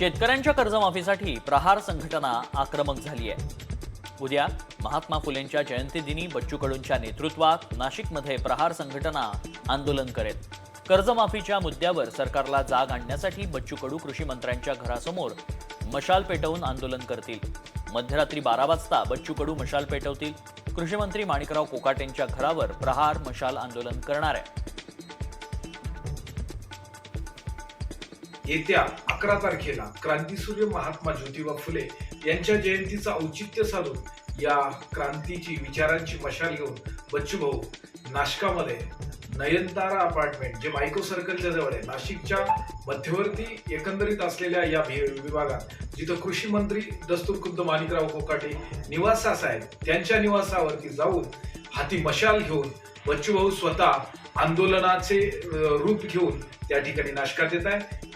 शेतकऱ्यांच्या कर्जमाफीसाठी प्रहार संघटना आक्रमक झाली आहे. उद्या महात्मा फुलेंच्या जयंतीदिनी बच्चू कडूंच्या नेतृत्वात नाशिकमध्ये प्रहार संघटना आंदोलन करेल. कर्जमाफीच्या मुद्द्यावर सरकारला जाग आणण्यासाठी बच्चू कडू कृषी मंत्र्यांच्या घरासमोर मशाल पेटवून आंदोलन करतील. मध्यरात्री बारा वाजता बच्चू कडू मशाल पेटवतील. कृषीमंत्री माणिकराव कोकाटेंच्या घरावर प्रहार मशाल आंदोलन करणार आहे. येत्या अकरा तारखेला क्रांतीसूर्य महात्मा ज्योतिबा फुले यांच्या जयंतीचं औचित्य साधून या क्रांतीची विचारांची मशाल घेऊन बच्चू भाऊ नाशकामध्ये नयनतारा अपार्टमेंट जे मायको सर्कलच्या जवळ आहे नाशिकच्या मध्यवर्ती एकंदरीत असलेल्या या विभागात जिथं कृषी मंत्री दस्तूर खुद्द माणिकराव कोकाटे निवासास आहेत त्यांच्या निवासावरती जाऊन हाती मशाल घेऊन बच्चू भाऊ स्वतः आंदोलनाचे रूप घेऊन त्या ठिकाणी नाशकात येत आहे